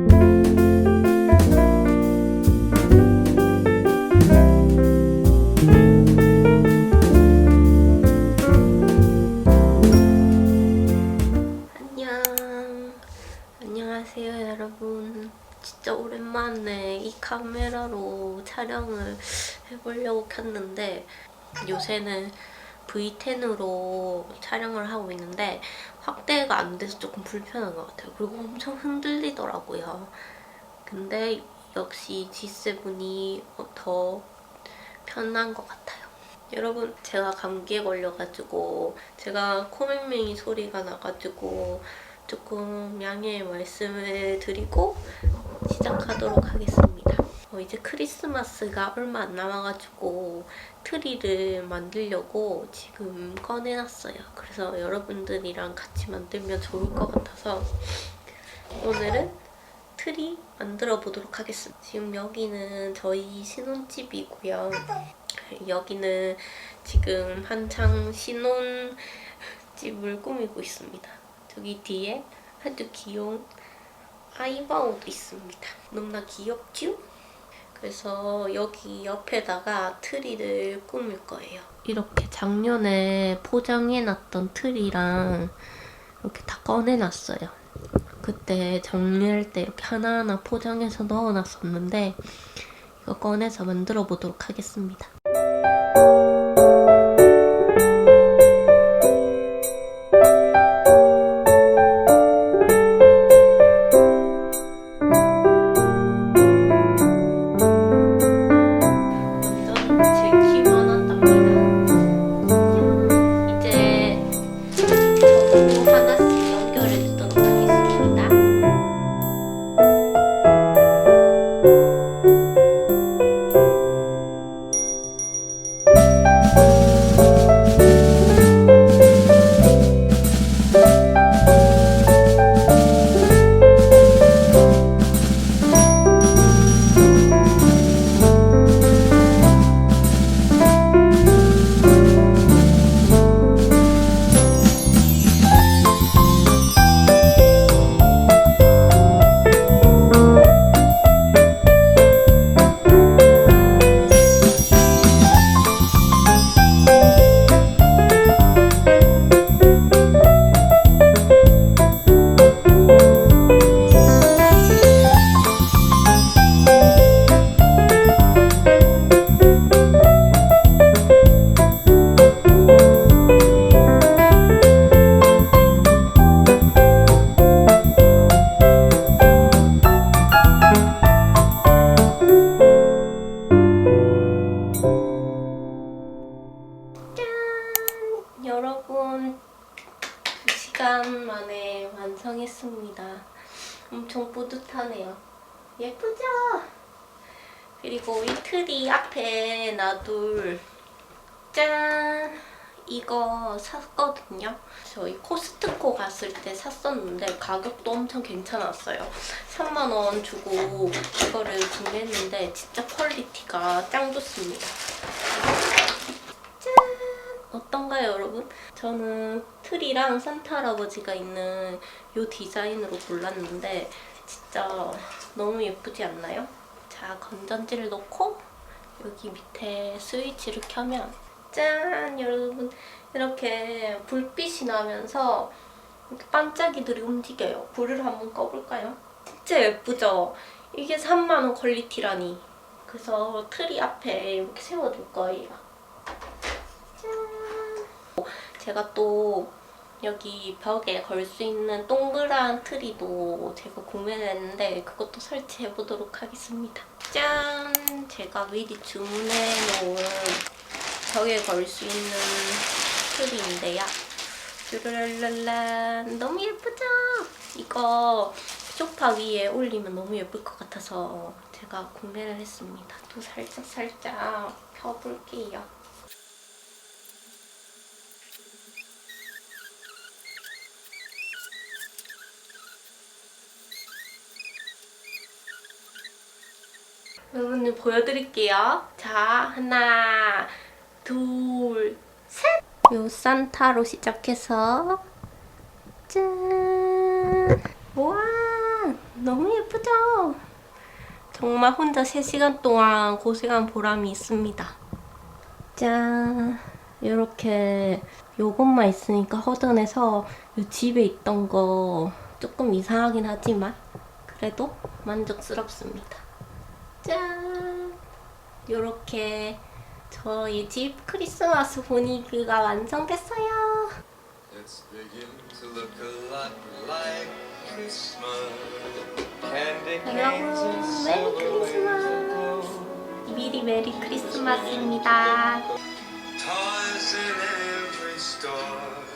안녕. 안녕하세요, 여러분. 진짜 오랜만에 이 카메라로 촬영을 해보려고 켰는데 요새는 V10으로 촬영을 하고 있는데 확대가 안 돼서 조금 불편한 것 같아요. 그리고 엄청 흔들리더라고요. 근데 역시 G7이 더 편한 것 같아요. 여러분 제가 감기에 걸려가지고 제가 코맹맹이 소리가 나가지고 조금 양해의 말씀을 드리고 시작하도록 하겠습니다. 어, 이제 크리스마스가 얼마 안 남아가지고 트리를 만들려고 지금 꺼내놨어요. 그래서 여러분들이랑 같이 만들면 좋을 것 같아서 오늘은 트리 만들어 보도록 하겠습니다. 지금 여기는 저희 신혼집이고요. 여기는 지금 한창 신혼집을 꾸미고 있습니다. 저기 뒤에 아주 귀여운 아이바오도 있습니다. 너무나 귀엽죠? 그래서 여기 옆에다가 트리를 꾸밀 거예요. 이렇게 작년에 포장해놨던 트리랑 이렇게 다 꺼내놨어요. 그때 정리할 때 이렇게 하나하나 포장해서 넣어놨었는데 이거 꺼내서 만들어 보도록 하겠습니다. 뿌듯하네요. 예쁘죠? 그리고 이 트리 앞에 놔둘 짠! 이거 샀거든요. 저희 코스트코 갔을 때 샀었는데 가격도 엄청 괜찮았어요. 3만원 주고 이거를 구매했는데 진짜 퀄리티가 짱 좋습니다. 어떤가요, 여러분? 저는 트리랑 산타 할아버지가 있는 이 디자인으로 골랐는데 진짜 너무 예쁘지 않나요? 자, 건전지를 넣고 여기 밑에 스위치를 켜면 짠! 여러분 이렇게 불빛이 나면서 이렇게 반짝이들이 움직여요. 불을 한번 꺼볼까요? 진짜 예쁘죠? 이게 3만원 퀄리티라니. 그래서 트리 앞에 이렇게 세워둘 거예요. 제가 또 여기 벽에 걸 수 있는 동그란 트리도 제가 구매를 했는데 그것도 설치해 보도록 하겠습니다. 짠! 제가 미리 주문해 놓은 벽에 걸 수 있는 트리인데요. 쭈르랄랄란 너무 예쁘죠? 이거 소파 위에 올리면 너무 예쁠 것 같아서 제가 구매를 했습니다. 또 살짝 살짝 펴볼게요. 여러분들 보여드릴게요. 자, 하나, 둘, 셋! 요 산타로 시작해서 짠! 와, 너무 예쁘죠? 정말 혼자 3시간 동안 고생한 보람이 있습니다. 짠! 이렇게 요것만 있으니까 허전해서 요 집에 있던 거 조금 이상하긴 하지만 그래도 만족스럽습니다. 짠! 요렇게 저희 집 크리스마스 분위기가 완성됐어요. It's beginning to look a lot like Christmas. Candy canes and 여러분, 메리 silver lanes aglow. 크리스마스! 미리 메리 크리스마스입니다. Toys in every store.